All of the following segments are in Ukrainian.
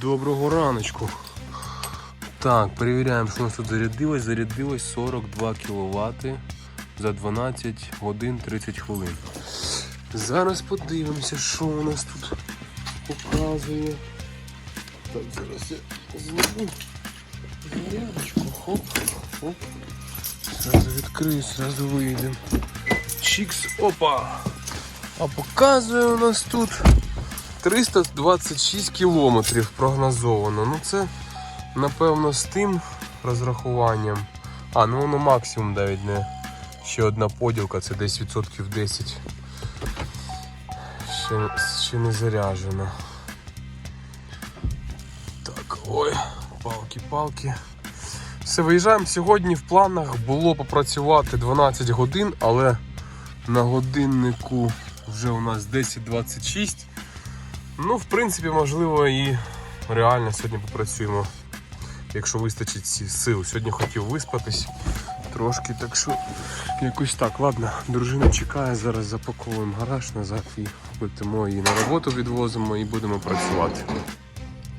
Доброго раночку. Так, перевіряємо, що у нас тут зарядилось. Зарядилось 42 кВт за 12 годин 30 хвилин. Зараз подивимося, що у нас тут показує. Так, зараз я знову зарядочку. Хоп, хоп. Зразу відкрию, зразу вийдемо. Чікс, опа! А показує у нас тут 326 кілометрів прогнозовано. Ну це напевно з тим розрахуванням. А, ну воно максимум навіть не ще одна поділка, це десь відсотків 10. Ще, ще не заряджено. Так, ой, палки-палки. Все, виїжджаємо. Сьогодні в планах було попрацювати 12 годин, але на годиннику вже у нас 10.26. Ну, в принципі, можливо, і реально сьогодні попрацюємо, якщо вистачить сил. Сьогодні хотів виспатись трошки, так що якось так. Ладно, дружина чекає, зараз запаковуємо гараж назад і летимо її на роботу, відвозимо і будемо працювати.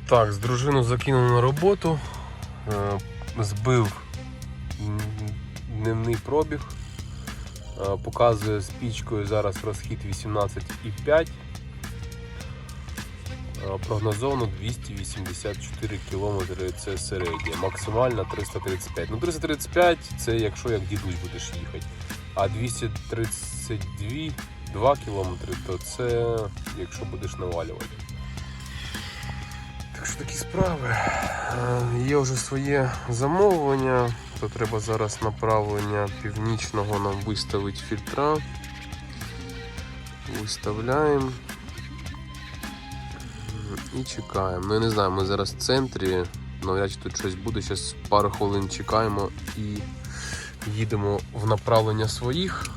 Так, з дружину закинув на роботу, е, збив дневний пробіг. Е, Показує з пічкою зараз розхід 18,5. Е, Прогнозовано 284 км це середня, максимально 335. Ну 335 це якщо як дідусь будеш їхати. А 232 2 км то це якщо будеш навалювати. Так що такі справи. Е, Є вже своє замовлення, то треба зараз направлення північного нам виставити фільтра. Виставляємо. І чекаємо. Ну я не знаю, ми зараз в центрі. Навряд чи тут щось буде. Зараз пару хвилин чекаємо і їдемо в направлення своїх.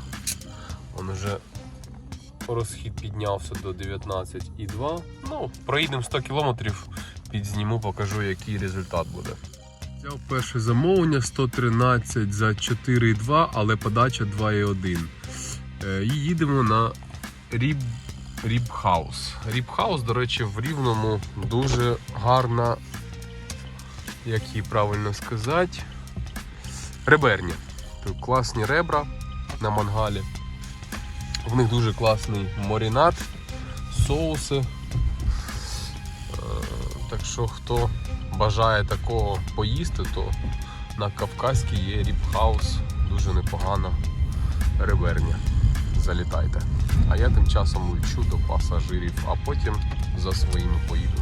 Он вже розхід піднявся до 19,2. Ну, проїдемо 100 кілометрів, підзніму, покажу, який результат буде. Взяв перше замовлення 113 за 4,2, але подача 2,1. Е, І їдемо на Ріб Рібхаус. Рібхаус, до речі, в Рівному дуже гарна, як її правильно сказати, реберня. Тут класні ребра на мангалі. В них дуже класний маринад, соуси. Е, Так що хто бажає такого поїсти, то на Кавказькій є рібхаус, дуже непогана реберня. Залітайте. А я тим часом лечу до пасажирів, а потім за своїми поїду.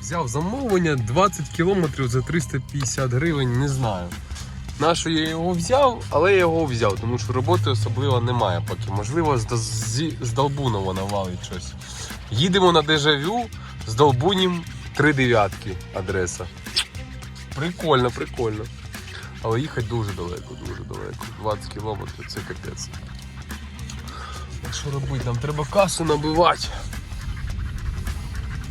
Взяв замовлення 20 кілометрів за 350 гривень, не знаю. На що я його взяв, але я його взяв, тому що роботи особливо немає поки. Можливо, з, з, з Долбунова навалить щось. Їдемо на дежавю з Долбунім 3 дев'ятки адреса. Прикольно, прикольно. Але їхати дуже далеко, дуже далеко. 20 кілометрів це капець. Що робити? Нам треба касу набивати.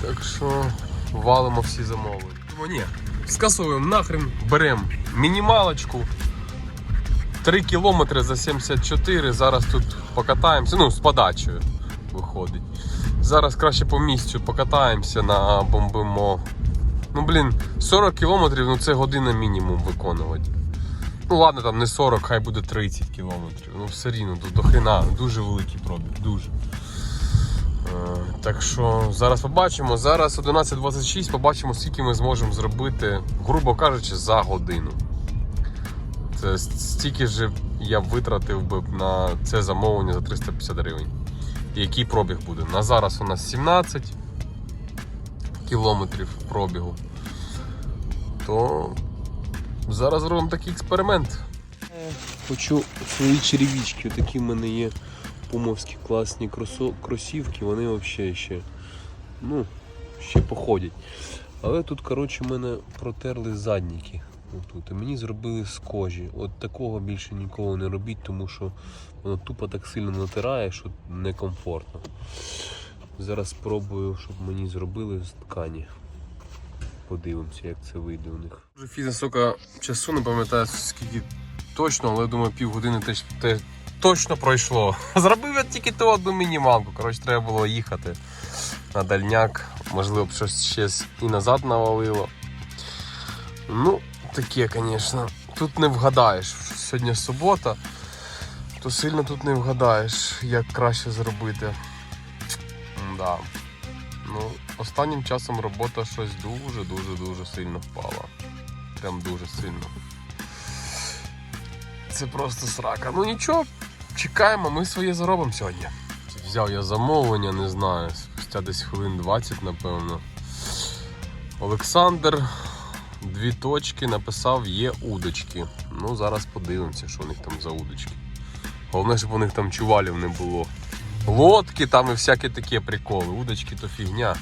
Так що валимо всі замовлення. Думаю, ні, скасовуємо нахрен, беремо мінімалочку. 3 кілометри за 74. Зараз тут покатаємося. Ну, з подачею виходить. Зараз краще по місцю покатаємося на бомбимо. Ну, блін, 40 кілометрів, ну це година мінімум виконувати. Ну ладно, там не 40, хай буде 30 кілометрів. Ну все рівно, до, до хрена, дуже великий пробіг, дуже. Е, так що зараз побачимо. Зараз 11.26, побачимо, скільки ми зможемо зробити, грубо кажучи, за годину. Це стільки ж я витратив би на це замовлення за 350 гривень. Який пробіг буде? На зараз у нас 17 кілометрів пробігу. То зараз робимо такий експеримент. Хочу свої черевички, такі в мене є пумовські класні кросівки, вони взагалі ще, ну, ще походять. Але тут, коротше, мене протерли задніки. Отут. І мені зробили з кожі. От такого більше ніколи не робіть, тому що воно тупо так сильно натирає, що некомфортно. Зараз спробую, щоб мені зробили з ткані. Подивимося, як це вийде у них. Фіза сока часу, не пам'ятаю скільки точно, але думаю, півгодини теж, те, точно пройшло. Зробив я тільки ту одну мінімалку. Коротше, треба було їхати на дальняк, Можливо, б щось ще і назад навалило. Ну, таке, звісно. Тут не вгадаєш. Сьогодні субота, то сильно тут не вгадаєш, як краще зробити. Да. Ну, останнім часом робота щось дуже-дуже-дуже сильно впала. Прям дуже сильно. Це просто срака. Ну нічого, чекаємо, ми своє заробимо сьогодні. Взяв я замовлення, не знаю, спустя десь хвилин 20, напевно. Олександр, дві точки, написав, є удочки. Ну, зараз подивимося, що у них там за удочки. Головне, щоб у них там чувалів не було. Лодки там і всякі такі приколи. Удочки то фігня.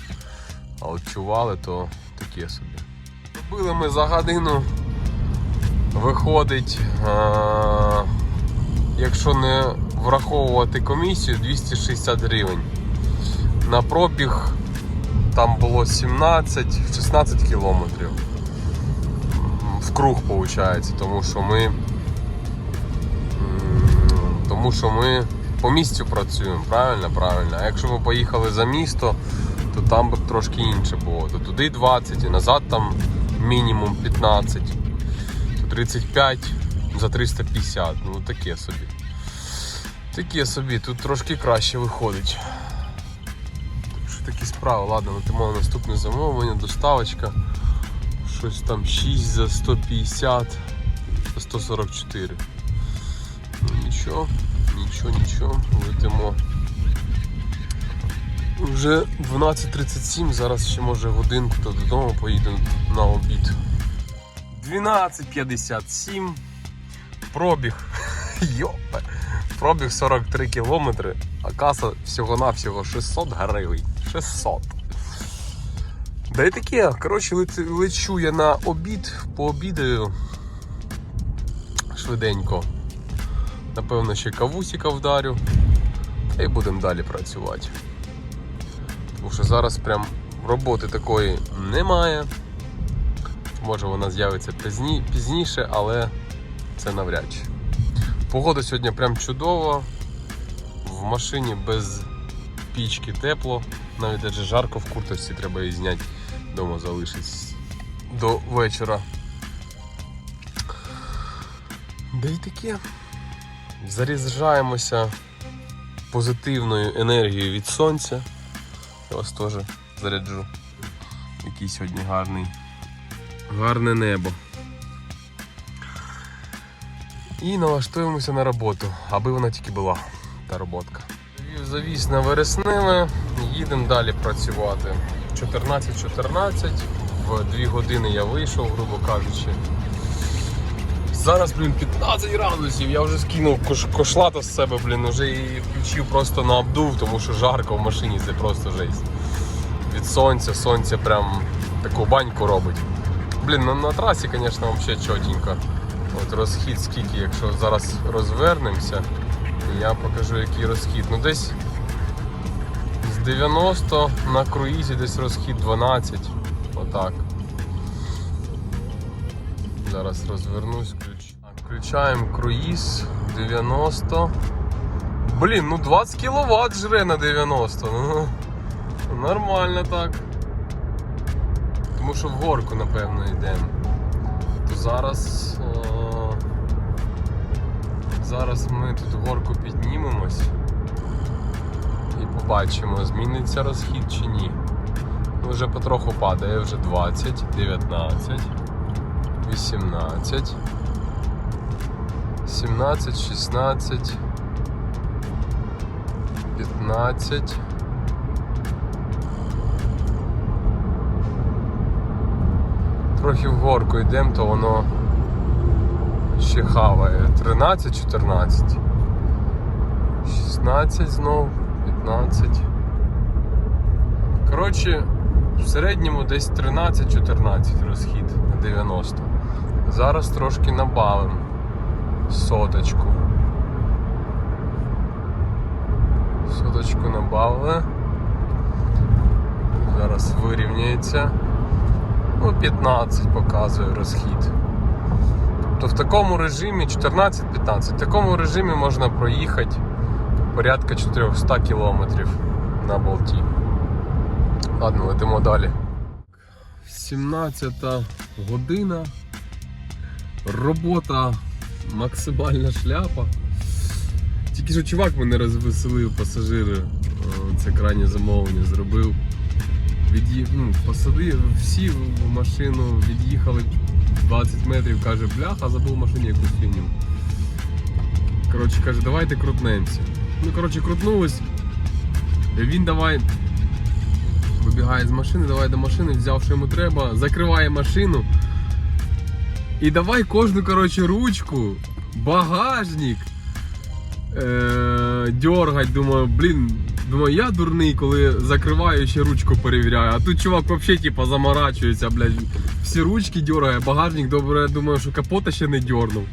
А от чували то таке собі. Робили ми за годину. Виходить, якщо не враховувати комісію, 260 гривень. На пробіг там було 17-16 кілометрів. В круг виходить, тому що ми. Тому що ми по місцю працюємо, правильно? Правильно. А якщо ми поїхали за місто, то там би трошки інше було. То туди 20 і назад там мінімум 15. То 35 за 350. Ну таке собі. Таке собі, тут трошки краще виходить. Так що такі справи, ладно, на наступне замовлення, доставочка. Щось там 6 за 150 за 144. Ну нічого, нічого, нічого, летимо. Вже 12.37, зараз ще може годинку то додому поїду на обід. 12.57. Пробіг. Йопе. Пробіг 43 кілометри, а каса всього-навсього 600 гривень. 600. Да і таке, коротше, лечу я на обід, пообідаю швиденько. Напевно, ще кавусіка вдарю. Та й будемо далі працювати. Тому що зараз прям роботи такої немає. Може вона з'явиться пізні, пізніше, але це навряд чи. Погода сьогодні прям чудова. В машині без пічки тепло. Навіть даже жарко в курточці треба її зняти. Дома залишиться до вечора. Да і таке. Заряджаємося позитивною енергією від сонця. Я вас теж заряджу. Який сьогодні гарний. Гарне небо. І налаштуємося на роботу, аби вона тільки була, та роботка. Завіз на вересневе, їдемо далі працювати. 14-14, в 2 години я вийшов, грубо кажучи. Зараз, блін, 15 градусів, я вже скинув кош кошлата з себе, блін, вже і включив просто на обдув, тому що жарко в машині, це просто жесть. Від сонця, сонце прям таку баньку робить. Блін, ну на трасі, звісно, взагалі чотенько. От розхід скільки, якщо зараз розвернемося, я покажу який розхід. Ну десь з 90 на круїзі десь розхід 12. Отак. Зараз розвернусь, включаємо круїз 90. Блін, ну 20 кВт жре на 90. Ну, нормально так. Тому що в горку, напевно, йдемо. То зараз. Зараз ми тут горку піднімемось і побачимо, зміниться розхід чи ні. Ну, Вже потроху падає, вже 20, 19, 18, 17, 16, 15. Трохи вгорку йдемо, то воно ще хаває. 13, 14. 16 знов, 15. Коротше, в середньому десь 13-14 розхід на 90. Зараз трошки набавимо соточку. Соточку набавили. Зараз вирівняється. Ну, 15 показує розхід. Тобто в такому режимі 14-15, в такому режимі можна проїхати порядка 400 кілометрів на болті. Ладно, летимо далі. 17 година. Робота максимальна шляпа. Тільки що чувак мене розвеселив, пасажири. Це крайнє замовлення зробив. Від'ї... Ну, посадив всі в машину, від'їхали 20 метрів, каже, бляха, забув в машині якусь фігню. Коротше, каже, давайте крутнемося. Ну, коротше, крутнулись. Він давай вибігає з машини, давай до машини, взяв, що йому треба, закриває машину. І давай кожну коротше, ручку, багажник е- дергать. Думаю, блін, думаю, я дурний, коли закриваю ще ручку перевіряю. А тут чувак взагалі типа заморачується, блядь. Всі ручки дергає, багажник добре, думаю, що капота ще не дернув.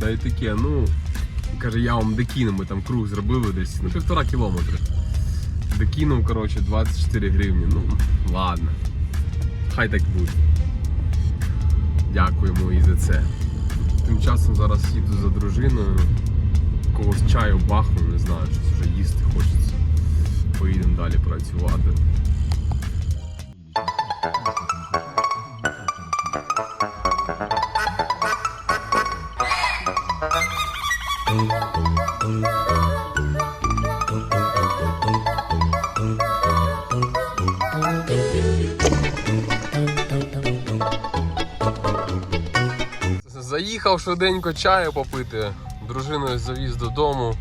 Да і таке, ну. Каже, я вам докину, ми там круг зробили десь на півтора кілометри. Докинув, коротше, 24 гривні. Ну, ладно. Хай так буде. Дякуємо і за це. Тим часом зараз їду за дружиною. Когось чаю бахну, не знаю, щось вже їсти хочеться. Поїдемо далі працювати. Заїхав швиденько чаю попити. Дружиною завіз додому.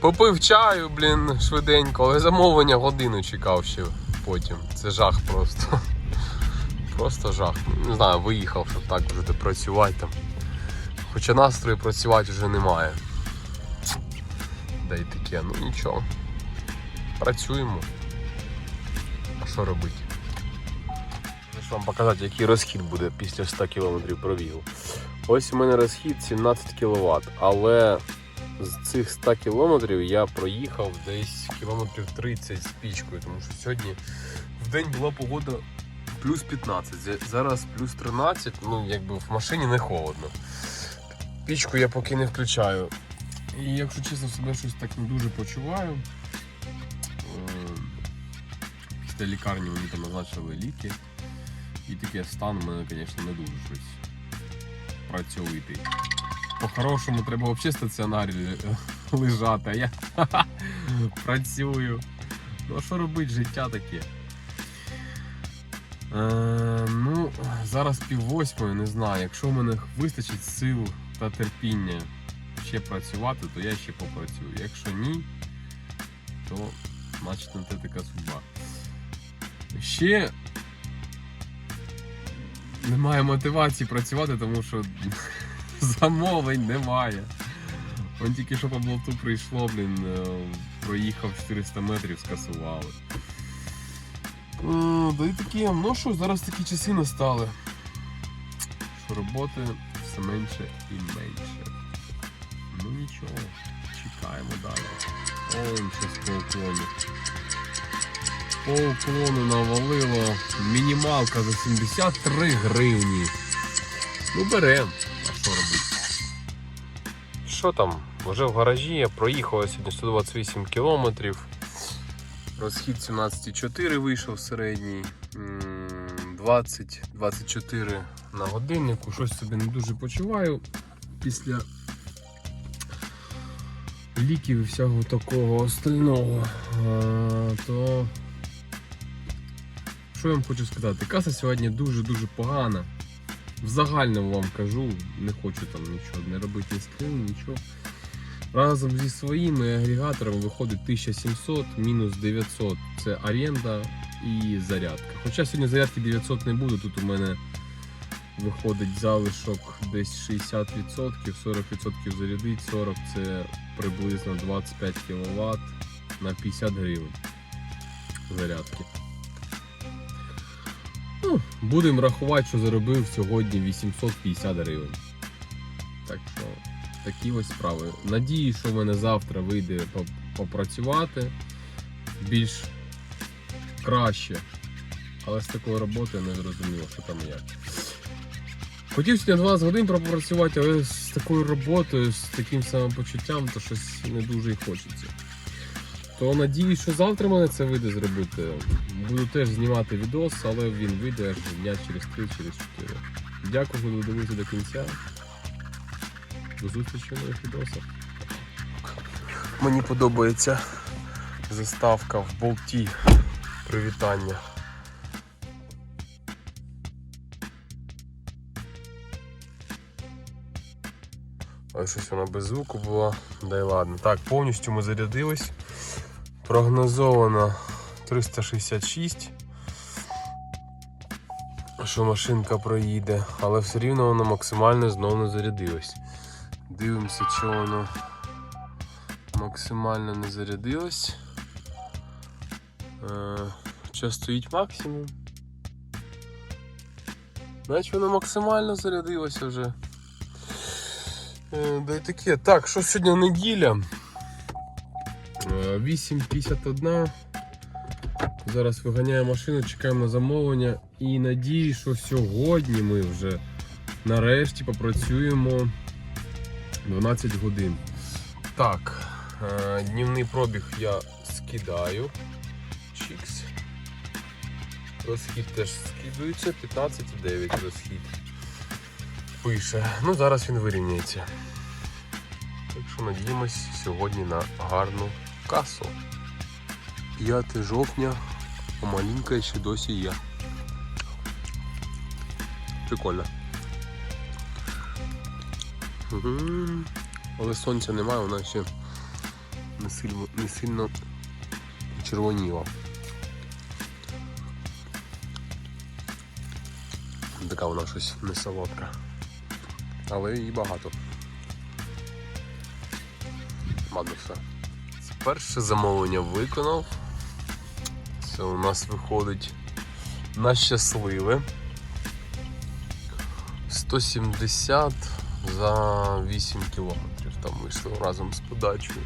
Попив чаю, блін, швиденько, але замовлення годину чекав ще потім. Це жах просто. Просто жах. Не знаю, виїхав, щоб так вже працювати там. Хоча настрою працювати вже немає. Да й таке, ну нічого. Працюємо. А що робити? Хочу вам показати, який розхід буде після 100 км пробігу. Ось у мене розхід 17 кВт, але з цих 100 км я проїхав десь кілометрів 30 з пічкою, тому що сьогодні в день була погода плюс 15, зараз плюс 13, ну якби в машині не холодно. Пічку я поки не включаю. І якщо чесно, себе щось так не дуже почуваю. Е, Після лікарні мені там назначили ліки. І таке стан у мене, звісно, не дуже щось працьовитий. По-хорошому треба взагалі стаціонарі лежати, а я працюю. Ну а що робити, життя таке. Е, ну, зараз пів восьмої, не знаю. Якщо в мене вистачить сил та терпіння ще працювати, то я ще попрацюю. Якщо ні, то значить на те така судьба. Ще немає мотивації працювати, тому що замовлень немає. Он тільки що по болту прийшло, блін, е, проїхав 400 метрів, скасували. Е, Да і такі, ну що, зараз такі часи настали. Що роботи все менше і менше. Ну нічого, чекаємо далі. Ой, щось по уклону. По уклону навалило. Мінімалка за 73 гривні. Ну берем. А що робити? Що там? Вже в гаражі я проїхав сьогодні 128 кілометрів. Розхід 17,4 вийшов середній. 20-24 на годиннику. Щось собі не дуже почуваю після ліків і всього такого остального. То що я вам хочу сказати? Каса сьогодні дуже-дуже погана. В загальному вам кажу, не хочу там нічого не робити скрин, нічого. Разом зі своїми агрегаторами виходить 1700 мінус 900 це оренда і зарядка. Хоча сьогодні зарядки 900 не буде, тут у мене виходить залишок десь 60%, 40% зарядить, 40 це приблизно 25 кВт на 50 гривень зарядки. Ну, будемо рахувати, що заробив сьогодні 850 гривень. Так що такі ось справи. Надію, що в мене завтра вийде попрацювати більш краще. Але з такою роботою не зрозуміло, що там як. Хотів сьогодні 20 годин пропрацювати, але з такою роботою, з таким самопочуттям, то щось не дуже і хочеться. То надіюсь, що завтра мене це вийде зробити. Буду теж знімати відос, але він вийде аж дня через 3 через 4. Дякую, що додивилися до кінця. До зустрічі в нових відосах. Мені подобається заставка в болті. Привітання. Але щось вона без звуку була. Да й ладно. Так, повністю ми зарядились. Прогнозовано 366. Що машинка проїде, але все рівно воно максимально знову не зарядилось. Дивимося, що воно максимально не зарядилось. Е, Час стоїть максимум. Значить воно максимально зарядилося вже. Е, Да таке. Так, що сьогодні неділя? Е, 8.51. Зараз виганяю машину, чекаємо на замовлення і надію, що сьогодні ми вже нарешті попрацюємо 12 годин. Так, е, днівний пробіг я скидаю. Чікс. Розхід теж скидується, 15,9 розхід. Пише. Ну зараз він вирівняється. Так що надіємось сьогодні на гарну касу. 5 жовтня, а маленька ще досі є. Прикольно. Але сонця немає, вона ще не сильно, не сильно червоніла. Така вона щось не солодка. Але її багато. Ладно, все. Перше замовлення виконав. Це у нас виходить на щасливе. 170 за 8 кілометрів там вийшло разом з подачею.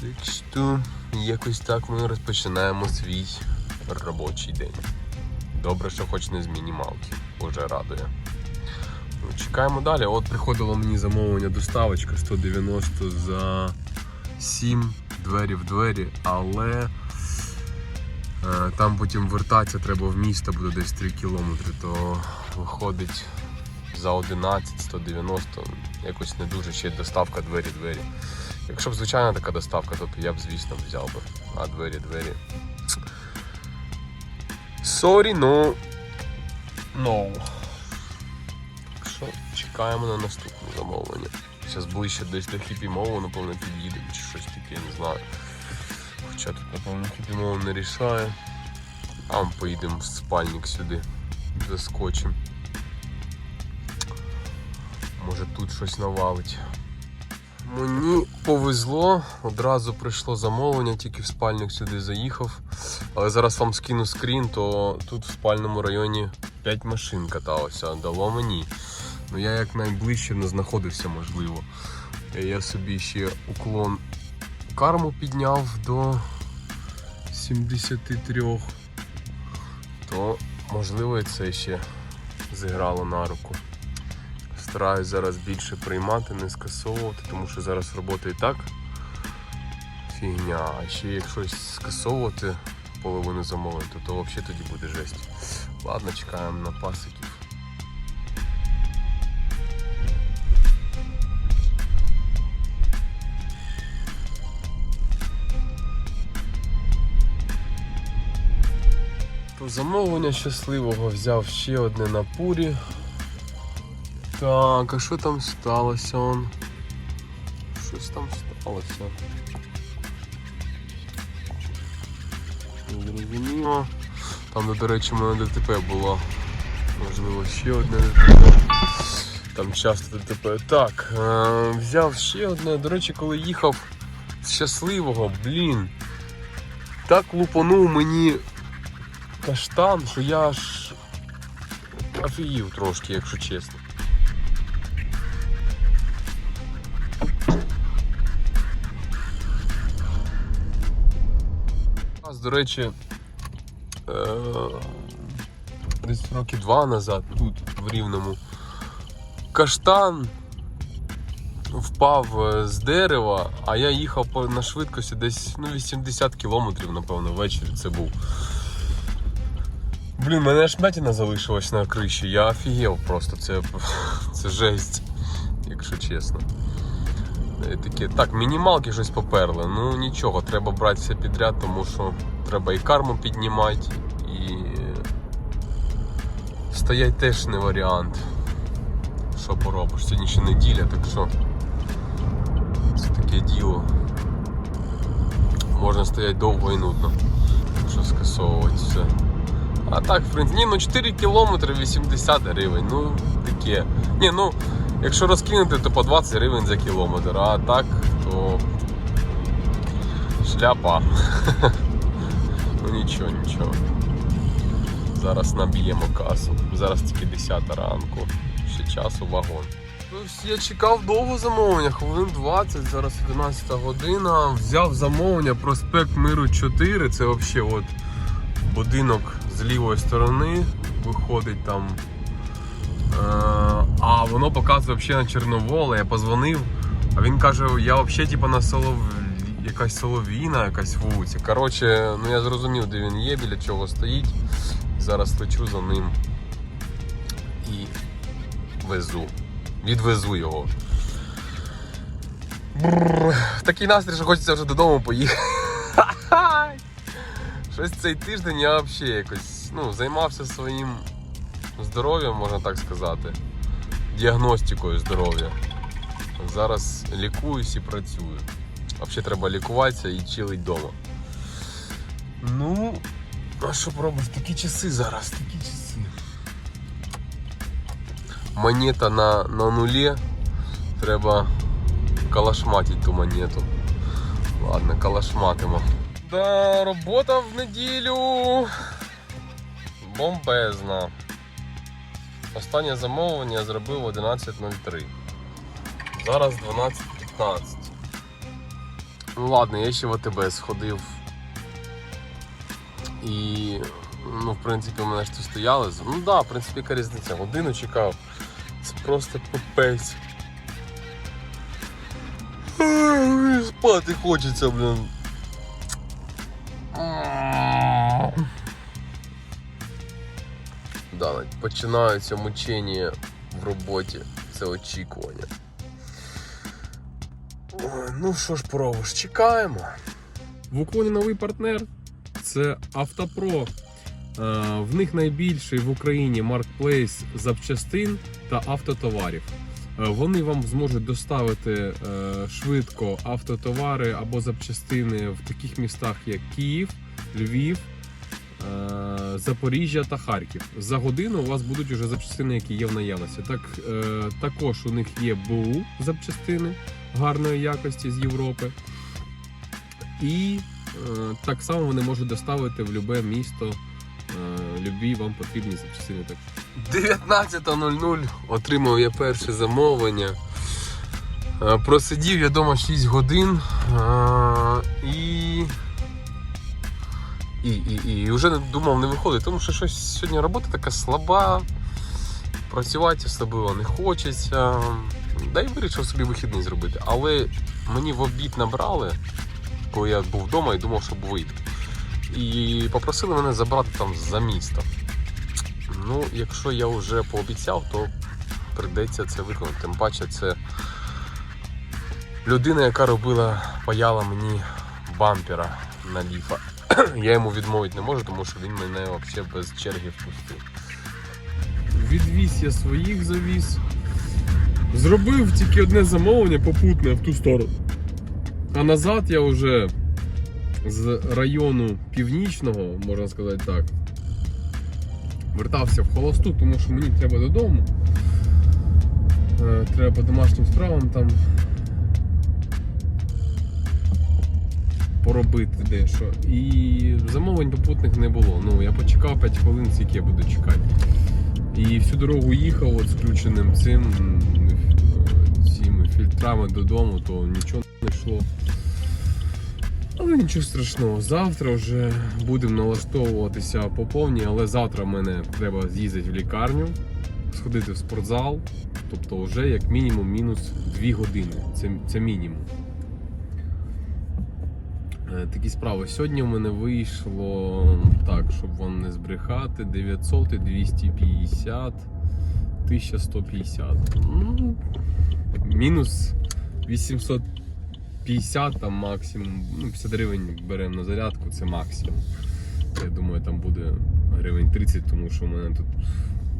Так що якось так ми розпочинаємо свій робочий день. Добре, що хоч не з мінімалки, вже радує. Чекаємо далі. От приходило мені замовлення доставочка 190 за 7 двері в двері, але е, там потім вертатися треба в місто, буде десь 3 кілометри, то виходить за 11 190, якось не дуже ще доставка двері-двері. Якщо б звичайна така доставка, то я б, звісно, взяв би. А двері-двері. Сорі, ну. No. Що чекаємо на наступне замовлення. Зараз ближче десь до хіпі-мову, напевно, під'їдемо чи щось таке, не знаю. Хоча тут, напевно, хіпі-мову не рішає. А ми поїдемо в спальник сюди. Заскочимо. Може тут щось навалить. Мені повезло, одразу прийшло замовлення, тільки в спальник сюди заїхав. Але зараз вам скину скрін, то тут в спальному районі 5 машин каталося, дало мені. Ну я як найближче не знаходився, можливо. Я собі ще уклон карму підняв до 73, то можливо це ще зіграло на руку. Стараюсь зараз більше приймати, не скасовувати, тому що зараз робота і так фігня. А ще як щось скасовувати половину замовлень, то, то взагалі тоді буде жесть. Ладно, чекаємо на пасиків. Замовлення щасливого взяв ще одне на пурі. Так, а що там сталося? Он? Щось там сталося. Зрозуміло. Там, до речі, в мене ДТП було. Можливо, ще одне ДТП. Там часто ДТП. Так, е- взяв ще одне. До речі, коли їхав з щасливого, блін. Так лупанув мені каштан, що я аж офігів трошки, якщо чесно. До речі, е, десь роки два назад тут, в Рівному, каштан впав е, з дерева, а я їхав на швидкості десь ну, 80 кілометрів, напевно, ввечері це був. Блін, мене аж м'ятіна залишилась на криші. Я офігел просто. Це, це жесть, якщо чесно. Е, Таке, так, мінімалки щось поперли. Ну нічого, треба брати все підряд, тому що треба і карму піднімати, і стоять теж не варіант. Що поробиш? Сьогодні ще неділя, так що це таке діло. Можна стояти довго і нудно, якщо скасовувати все. А так, в принципі, ні, ну 4 кілометри 80 гривень. Ну, таке. Ні, ну, якщо розкинути, то по 20 гривень за кілометр, а так, то шляпа. ну нічого, нічого. Зараз наб'ємо касу. Зараз тільки 10 ранку. Ще часу вагон. Я чекав довго замовлення, хвилин 20, зараз 11 година. Взяв замовлення проспект Миру 4. Це взагалі от будинок з лівої сторони виходить там. Е, а воно показує взагалі на Чорновола. Я позвонив, а він каже, я взагалі типу, на Солов... якась Соловіна, якась вулиця. Коротше, ну я зрозумів, де він є, біля чого стоїть. Зараз лечу за ним і везу. Відвезу його. Бррр, такий настрій, що хочеться вже додому поїхати. Щось цей тиждень я взагалі якось ну, займався своїм здоров'ям, можна так сказати. Діагностикою здоров'я. Зараз лікуюсь і працюю. Взагалі треба лікуватися і чилить вдома. Ну, а що пробуєш? Такі часи зараз, такі часи. Монета на, на нулі. Треба калашматити ту монету. Ладно, калашматимо. Да, робота в неділю. Бомбезна. Останнє замовлення зробив 11.03. Зараз 12.15. Ну ладно, я ще в АТБ сходив. І, ну, в принципі, у мене ж тут стояли. Ну так, да, в принципі, яка різниця. Годину чекав. Це просто попець. Ай, Спати хочеться, блін. Да, починаються мучення в роботі. Це очікування. Ну що ж пробуєш, чекаємо. В уклоні новий партнер це Автопро. Е, В них найбільший в Україні маркетплейс запчастин та автотоварів. Е, Вони вам зможуть доставити е, швидко автотовари або запчастини в таких містах, як Київ, Львів, Запоріжжя та Харків. За годину у вас будуть уже запчастини, які є в наявності. Так, е, також у них є БУ запчастини гарної якості з Європи. І е, так само вони можуть доставити в любе місто е, любі вам потрібні запчастини. 19.00 отримав я перше замовлення. Е, Просидів я вдома 6 годин е, і. І, і, і вже думав не виходить, тому що щось сьогодні робота така слаба, працювати особливо не хочеться. Да й вирішив собі вихідний зробити. Але мені в обід набрали, коли я був вдома і думав, щоб вийти. І попросили мене забрати там за місто. Ну, якщо я вже пообіцяв, то прийдеться це виконати. Тим паче це людина, яка робила, паяла мені бампера на ліфа. Я йому відмовити не можу, тому що він мене взагалі без черги впустив. Відвіз я своїх завіз. Зробив тільки одне замовлення попутне в ту сторону. А назад я вже з району північного, можна сказати так, вертався в холосту, тому що мені треба додому. Е, Треба по домашнім справам там поробити дещо. І замовлень попутних не було. Ну, я почекав 5 хвилин, скільки я буду чекати. І всю дорогу їхав от з включеним цим цими фільтрами додому, то нічого не йшло. Але нічого страшного, завтра вже будемо налаштовуватися по повній, але завтра мене треба з'їздити в лікарню, сходити в спортзал, тобто вже як мінімум мінус 2 години. Це, це мінімум. Е, Такі справи. Сьогодні в мене вийшло так, щоб вам не збрехати, 900 і 250, 1150. Ну, мінус 850 там максимум. Ну, 50 гривень беремо на зарядку, це максимум. Я думаю, там буде гривень 30, тому що в мене тут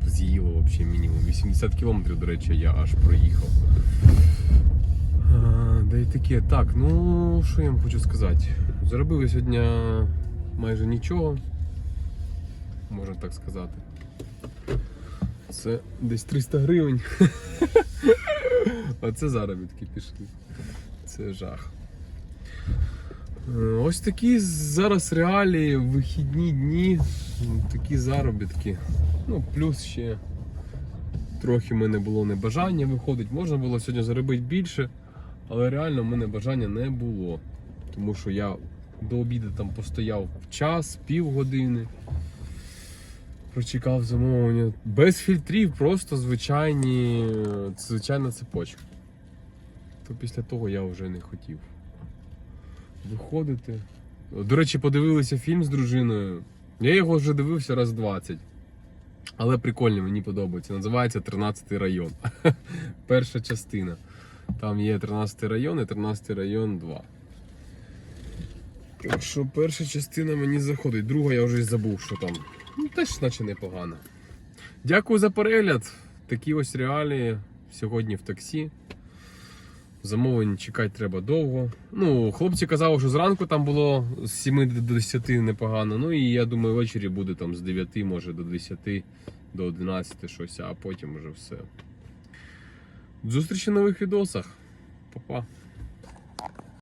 з'їло взагалі мінімум. 80 кілометрів, до речі, я аж проїхав. Да і таке. Так, ну що я вам хочу сказати? Заробив сьогодні майже нічого, можна так сказати. Це десь 300 гривень. А це заробітки пішли. Це жах. Е, Ось такі зараз реалії, вихідні дні, такі заробітки. Ну, плюс ще трохи мене було небажання виходить. Можна було сьогодні заробити більше, але реально в мене бажання не було. Тому що я до обіду там постояв час, півгодини. Прочекав замовлення. Без фільтрів, просто звичайні, звичайна цепочка. То після того я вже не хотів виходити. До речі, подивилися фільм з дружиною. Я його вже дивився раз 20. Але прикольно, мені подобається. Називається 13 район. Перша частина. Там є 13 район і 13 район 2. Так що перша частина мені заходить. Друга я вже й забув, що там. Ну, теж наче непогано. Дякую за перегляд. Такі ось реалії сьогодні в таксі. Замовлень чекати треба довго. Ну, хлопці казали, що зранку там було з 7 до 10 непогано. Ну і я думаю, ввечері буде там з 9, може до 10, до 11 щось, а потім вже все. Зустрічі в нових відосах. Па-па.